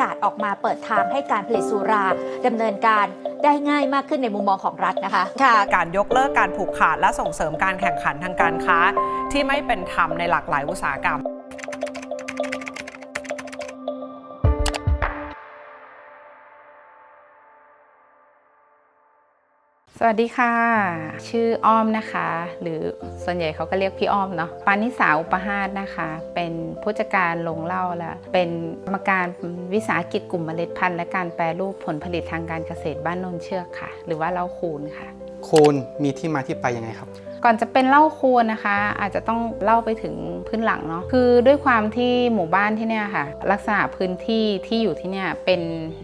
กาศออกมาเปิดทางให้การผลิตสุราดำเนินการได้ง่ายมากขึ้นในมุมมองของรัฐนะคะค่ะการยกเลิกการผูกขาดและส่งเสริมการแข่งขันทางการค้า ที่ไม่เป็นธรรมในหลากหลายอุตสาหกรรม สวัสดีค่ะ ชื่ออ้อมนะคะ หรือส่วนใหญ่เขาก็เรียกพี่อ้อมเนาะปานิสาอุปหาสนะคะ เป็นผู้จัดการโรงเหล้าและเป็นกรรมการวิสาหกิจกลุ่มเมล็ดพันธุ์และการแปรรูปผลผลิตทางการเกษตรบ้านโนนเชือกค่ะ หรือว่าเหล้าคูณค่ะ โคนมีที่มาที่ไปยังไงครับ ก่อนจะเป็นเหล้าโคนนะคะ อาจจะต้องเล่าไปถึงพื้นหลังเนาะคือด้วยความที่หมู่บ้านที่เนี่ยค่ะ ลักษณะพื้นที่ที่อยู่ที่เนี่ยเป็น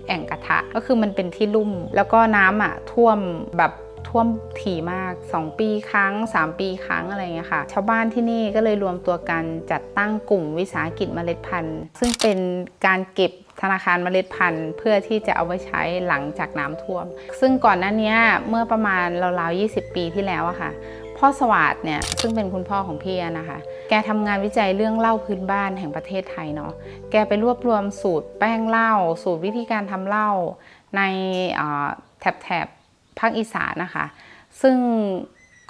แอ่งกระทะก็คือมันเป็นที่ลุ่ม แล้วก็น้ำอะท่วมแบบ ท่วมถี่มาก 2 ปีครั้ง 3 ปีครั้งอะไรเงี้ยค่ะ ชาวบ้านที่นี่ก็เลยรวมตัวกันจัดตั้งกลุ่มวิสาหกิจเมล็ดพันธุ์ ซึ่งเป็นการเก็บธนาคารเมล็ดพันธุ์เพื่อที่จะเอาไว้ใช้หลังจากน้ำท่วม ซึ่งก่อนหน้านี้เมื่อประมาณราวๆ 20 ปีที่แล้วอะค่ะ พ่อสวัสดเนี่ยซึ่งเป็นคุณพ่อของพี่นะคะ แกทำงานวิจัยเรื่องเหล้าพื้นบ้านแห่งประเทศไทยเนาะ แกไปรวบรวมสูตรแป้งเหล้าสูตรวิธีการทำเหล้าในแถบ ภาคอีสานนะคะ ซึ่ง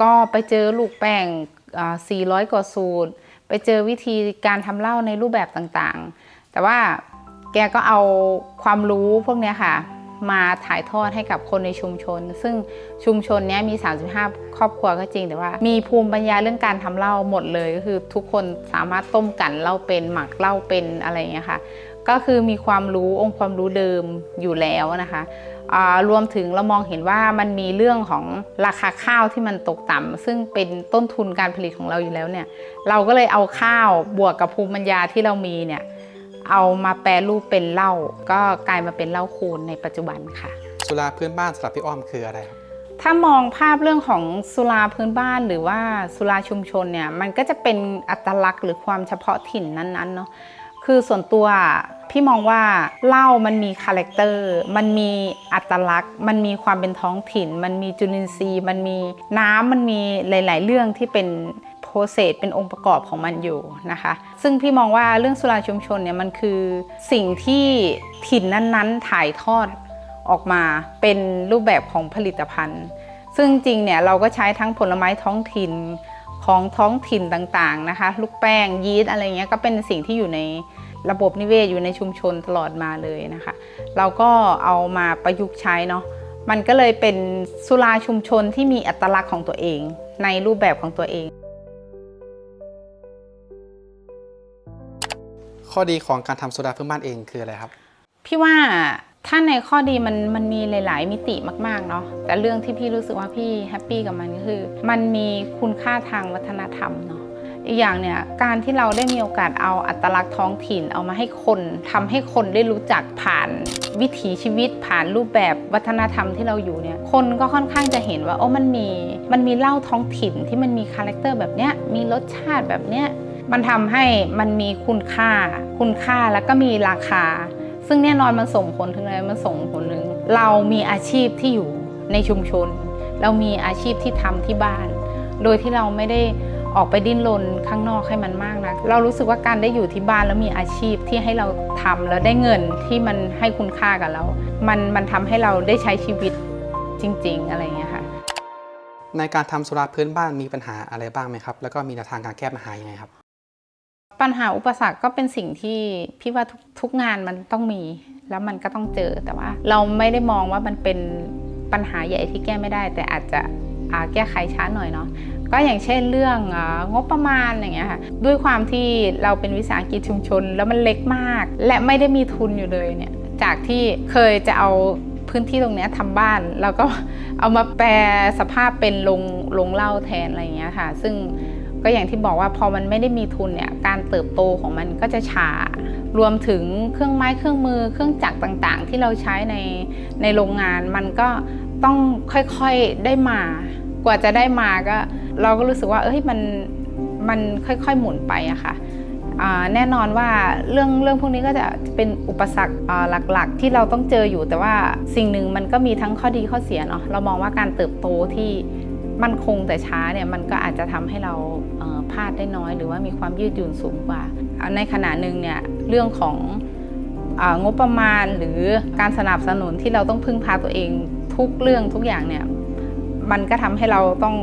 ก็ไปเจอลูกแป้ง 400 กว่าสูตร ไปเจอวิธีการทำเหล้าในรูปแบบต่างๆ แต่ว่าแกก็เอาความรู้พวกนี้ค่ะ มาถ่ายทอดให้กับคนในชุมชน ซึ่งชุมชนนี้มี 35 ครอบครัวก็จริง แต่ว่ามีภูมิปัญญาเรื่องการทำเหล้าหมดเลย ก็คือทุกคนสามารถต้มกันเหล้าเป็นหมักเหล้าเป็นอะไรอย่างเงี้ยค่ะ ก็คือมีความรู้องค์ความรู้เดิมอยู่แล้วนะคะอ่ารวมถึงเรามองเห็นว่ามันมีเรื่องของราคาข้าวที่มันตกต่ำซึ่งเป็นต้นทุนการผลิตของเราอยู่แล้วเนี่ยเราก็เลยเอาข้าวบวกกับภูมิปัญญาที่เรามีเนี่ยเอามาแปรรูปเป็นเหล้าก็กลายมาเป็นเหล้าคูณในปัจจุบันค่ะ สุราพื้นบ้านสำหรับพี่อ้อมคืออะไรครับถ้ามองภาพเรื่องของสุราพื้นบ้านหรือว่าสุราชุมชนเนี่ยมันก็จะเป็นอัตลักษณ์หรือความเฉพาะถิ่นนั้นๆเนาะ คือส่วนตัวพี่มองว่าเหล้ามันมีคาแรคเตอร์ มันมีอัตลักษณ์ มันมีความเป็นท้องถิ่น มันมีจุลินทรีย์ มันมีน้ำมันมีหลาย ๆ เรื่องที่เป็นโปรเซสเป็นองค์ประกอบของมันอยู่นะคะ ซึ่งพี่มองว่าเรื่องสุราชุมชนเนี่ยมันคือสิ่งที่ถิ่นนั้น ๆ ถ่ายทอดออกมาเป็นรูปแบบของผลิตภัณฑ์ ซึ่งจริงเนี่ยเราก็ใช้ทั้งผลไม้ท้องถิ่น ของท้องถิ่นต่างๆนะคะ ลูกแป้งยีสต์อะไรเงี้ยก็เป็นสิ่งที่อยู่ในระบบนิเวศอยู่ในชุมชนตลอดมาเลยนะคะ เราก็เอามาประยุกต์ใช้เนาะมันก็เลยเป็นสุราชุมชนที่มีอัตลักษณ์ของตัวเอง ในรูปแบบของตัวเอง ข้อดีของการทำสุราพื้นบ้านเองคืออะไรครับ พี่ว่า ถ้าในข้อดีมันมันมีหลาย ๆ มิติมาก ๆ เนาะแต่เรื่องที่พี่รู้สึกว่าพี่แฮปปี้กับมันก็คือ มันมีคุณค่าทางวัฒนธรรมเนาะอีกอย่างเนี่ยการที่เราได้มีโอกาสเอาอัตลักษณ์ท้องถิ่นเอามาให้คนทำให้คนได้รู้จักผ่านวิถีชีวิตผ่านรูปแบบวัฒนธรรมที่เราอยู่เนี่ยคนก็ค่อนข้างจะเห็นว่าโอ้มันมีมันมีเหล้าท้องถิ่นที่มันมีคาแรคเตอร์แบบเนี้ยมีรสชาติแบบเนี้ยมันทำให้มันมีคุณค่า คุณค่าแล้วก็มีราคา ซึ่งแน่นอนมันส่งผลถึงอะไรมันส่งผลถึงเรามีอาชีพที่อยู่ในชุมชน เรามีอาชีพที่ทำที่บ้าน โดยที่เราไม่ได้ออกไปดิ้นรนข้างนอกให้มันมากนะเรารู้สึกว่าการได้อยู่ที่บ้านแล้วมีอาชีพที่ให้เราทำแล้วได้เงินที่มันให้คุณค่ากับเรา มันมันทำให้เราได้ใช้ชีวิตจริง ๆ อะไรอย่างเงี้ยค่ะ ในการทำสุราพื้นบ้านมีปัญหาอะไรบ้างไหมครับ แล้วก็มีแนวทางการแก้ปัญหายังไงครับ ปัญหาอุปสรรคก็เป็นสิ่งที่พี่ว่าทุกทุกงานมันต้องมี แล้วมันก็ต้องเจอแต่ว่า เราไม่ได้มองว่ามันเป็นปัญหาใหญ่ที่แก้ไม่ได้ แต่อาจจะแก้ไขช้าหน่อยเนาะก็อย่างเช่นเรื่องงบประมาณอย่างเงี้ยค่ะด้วยความที่เราเป็นวิสาหกิจชุมชน แล้วมันเล็กมาก และไม่ได้มีทุนอยู่เลยเนี่ยจากที่เคยจะเอาพื้นที่ตรงเนี้ยทำบ้าน แล้วก็เอามาแปลสภาพเป็นโรงงเหล้าแทนอะไรเงี้ยค่ะ ซึ่ง ก็อย่างที่บอกว่าพอมันไม่ได้มีทุนเนี่ยการเติบโตของมันก็จะช้ารวมถึงเครื่องไม้เครื่องมือเครื่องจักรต่างๆ ที่เราใช้ในในโรงงานมันก็ต้องค่อยๆได้มา กว่าจะได้มาก็เราก็รู้สึกว่าเอ้ยมันมันค่อยๆหมุนไปอะค่ะอ่าแน่นอนว่าเรื่องเรื่องพวกนี้ก็จะเป็นอุปสรรคหลักๆ ที่เราต้องเจออยู่แต่ว่าสิ่งหนึ่งมันก็มีทั้งข้อดีข้อเสียเนาะเรามองว่าการเติบโตที่ มันคงแต่ช้าเนี่ยมันก็อาจจะทำให้เราเพลาดได้น้อย หรือว่ามีความยืดหยุ่นสูงกว่า ในขณะหนึ่งเนี่ยเรื่องของอางบประมาณหรือการสนับสนุนที่เราต้องพึ่งพาตัวเองทุกเรื่องทุกอย่างเนี่ยมันก็ทำให้เราต้อง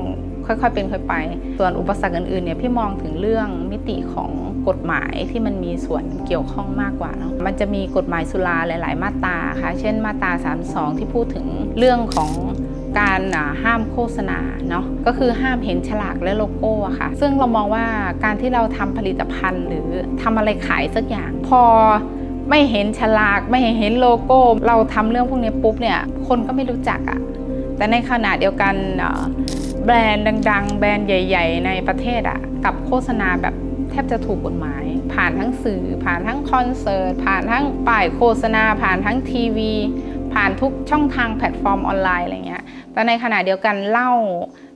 ค่อยๆ เป็นค่อยไป ส่วนอุปสรรคอื่นๆเนี่ยพี่มองถึงเรื่องมิติของกฎหมายที่มันมีส่วนเกี่ยวข้องมากกว่าเนาะ มันจะมีกฎหมายสุราหลาย ๆ มาตราค่ะ เช่นมาตรา 32 ที่พูดถึงเรื่องของ การห้ามโฆษณาเนาะก็คือห้ามเห็นฉลากและโลโก้อะค่ะ ซึ่งเรามองว่าการที่เราทำผลิตภัณฑ์ หรือทำอะไรขายสักอย่าง พอไม่เห็นฉลากไม่เห็นโลโก้ เราทำเรื่องพวกนี้ปุ๊บเนี่ยคนก็ไม่รู้จักอะแต่ในขณะเดียวกันแบรนด์ดัง ๆ แบรนด์ใหญ่ ๆ ในประเทศอะกับโฆษณาแบบแทบจะถูกกฎหมาย ผ่านทั้งสื่อ ผ่านทั้งคอนเสิร์ต ผ่านทั้งป้ายโฆษณา ผ่านทั้งทีวี ผ่านทุกช่องทางแพลตฟอร์มออนไลน์อะไรเงี้ย แต่ในขณะเดียวกันเล่า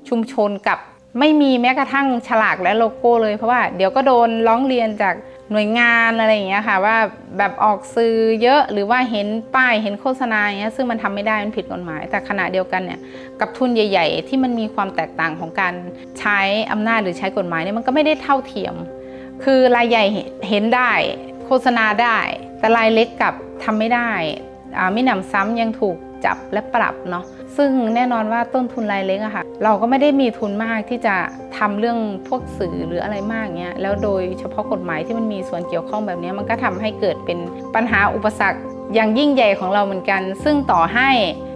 ชุมชนกับไม่มีแม้กระทั่งฉลากและโลโก้เลยเพราะว่าเดี๋ยวก็โดนร้องเรียนจากหน่วยงานอะไรอย่างเงี้ยค่ะว่าแบบออกสื่อเยอะหรือว่าเห็นป้ายเห็นโฆษณาอย่างเงี้ยซึ่งมันทำไม่ได้มันผิดกฎหมาย แต่ขณะเดียวกันเนี่ยกับทุนใหญ่ ๆ ที่มันมีความแตกต่างของการใช้อำนาจหรือใช้กฎหมายเนี่ยมันก็ไม่ได้เท่าเทียม คือรายใหญ่เห็นได้ โฆษณาได้ แต่รายเล็กกับทำไม่ได้อ่ามิหนำซ้ำยังถูก จับและปรับเนาะซึ่งแน่นอนว่าต้นทุนรายเล็กอะค่ะ เราก็ไม่ได้มีทุนมากที่จะทำเรื่องพวกสื่อหรืออะไรมากเงี้ยแล้วโดยเฉพาะกฎหมายที่มันมีส่วนเกี่ยวข้องแบบนี้มันก็ทำให้เกิดเป็นปัญหาอุปสรรคอย่างยิ่งใหญ่ของเราเหมือนกัน ซึ่งต่อให้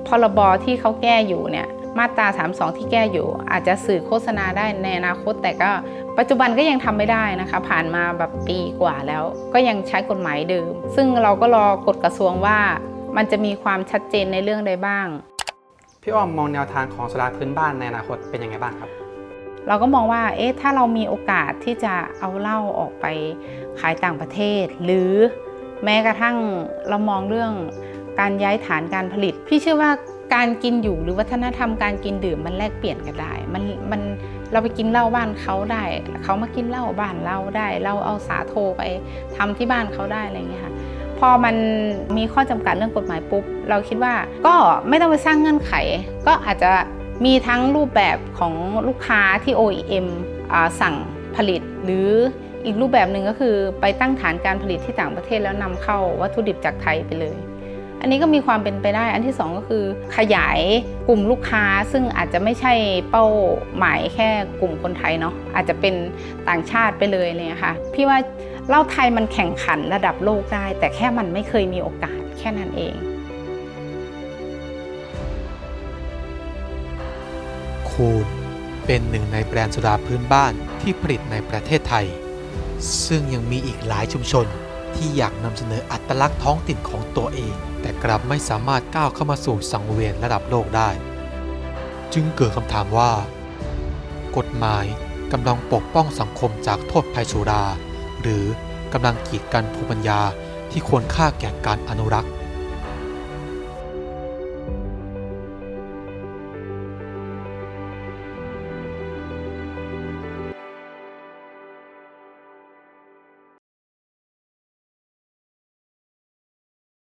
พรบที่เขาแก้อยู่เนี่ยมาตรา 32 ที่แก้อยู่ อาจจะสื่อโฆษณาได้ในอนาคต แต่ก็ปัจจุบันก็ยังทำไม่ได้นะคะ ผ่านมาแบบปีกว่าแล้ว ก็ยังใช้กฎหมายเดิม ซึ่งเราก็รอกฎกระทรวงว่า มันจะมีความชัดเจนในเรื่องใดบ้าง พี่อ้อมมองแนวทางของสุราพื้นบ้านในอนาคตเป็นยังไงบ้างครับ เราก็มองว่า เอ๊ะ ถ้าเรามีโอกาสที่จะเอาเหล้าออกไปขายต่างประเทศ หรือแม้กระทั่งเรามองเรื่องการย้ายฐานการผลิต พี่เชื่อว่าการกินอยู่หรือวัฒนธรรมการกินดื่มมันแลกเปลี่ยนกันได้ มันมันเราไปกินเหล้าบ้านเขาได้ เขามากินเหล้าบ้านเราได้ เราเอาสาโทไปทำที่บ้านเขาได้อะไรอย่างเงี้ยค่ะ พอมันมีข้อจำกัดเรื่องกฎหมายปุ๊บ เราคิดว่าก็ไม่ต้องไปสร้างเงื่อนไข ก็อาจจะมีทั้งรูปแบบของลูกค้าที่ OEM สั่งผลิต หรืออีกรูปแบบหนึ่งก็คือไปตั้งฐานการผลิตที่ต่างประเทศแล้วนำเข้าวัตถุดิบจากไทยไปเลย อันนี้ก็มีความเป็นไปได้ อันที่สองก็คือ ขยายกลุ่มลูกค้าซึ่งอาจจะไม่ใช่เป้าหมายแค่กลุ่มคนไทยเนาะอาจจะเป็นต่างชาติไปเลยเลยค่ะพี่ว่าเหล้าไทยมันแข่งขันระดับโลกได้ แต่แค่มันไม่เคยมีโอกาสแค่นั้นเอง คูนเป็นหนึ่งในแบรนด์สุราพื้นบ้านที่ผลิตในประเทศไทย ซึ่งยังมีอีกหลายชุมชน ที่อยากนำเสนออัตลักษณ์ท้องถิ่นของตัวเอง แต่กลับไม่สามารถก้าวเข้ามาสู่สังเวียนระดับโลกได้ จึงเกิดคำถามว่า กฎหมายกำลังปกป้องสังคมจากโทษภัยสุรา หรือกำลังกีดกันภูมิปัญญาที่ควรค่าแก่การอนุรักษ์